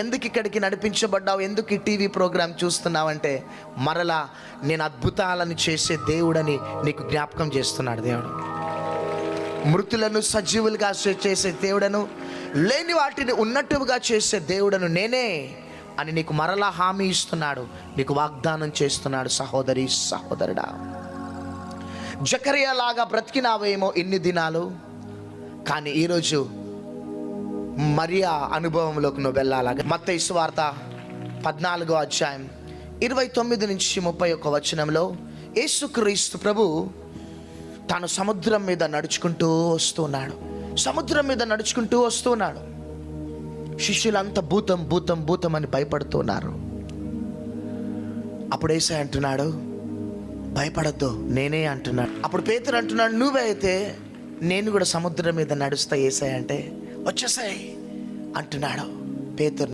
ఎందుకు ఇక్కడికి నడిపించబడ్డావు? ఎందుకు ఈ టీవీ ప్రోగ్రాం చూస్తున్నావంటే మరలా నేను అద్భుతాలను చేసే దేవుడని నీకు జ్ఞాపకం చేస్తున్నాడు దేవుడు. మృతులను సజీవులుగా చేసే దేవుడను లేని వాటిని ఉన్నట్టుగా చేసే దేవుడను నేనే అని నీకు మరలా హామీ ఇస్తున్నాడు. నీకు వాగ్దానం చేస్తున్నాడు సహోదరి సహోదరుడా. జకరియా లాగా బ్రతికినావేమో ఇన్ని దినాలు కానీ ఈరోజు మరియా అనుభవంలోకి నువ్వు వెళ్ళాలి మత్త వార్త పద్నాలుగో అధ్యాయం ఇరవై తొమ్మిది నుంచి ముప్పై ఒక్క వచనంలో యేసుక్రీస్తు ప్రభు తాను సముద్రం మీద నడుచుకుంటూ వస్తున్నాడు సముద్రం మీద నడుచుకుంటూ వస్తున్నాడు శిష్యులంతా భూతం భూతం భూతం అని భయపడుతున్నారు అప్పుడు ఏసై అంటున్నాడు భయపడద్దు నేనే అంటున్నాడు అప్పుడు పేతురు అంటున్నాడు నువ్వే అయితే నేను కూడా సముద్రం మీద నడుస్తా ఏసాయి అంటే వచ్చేసాయి అంటున్నాడు పేతురు.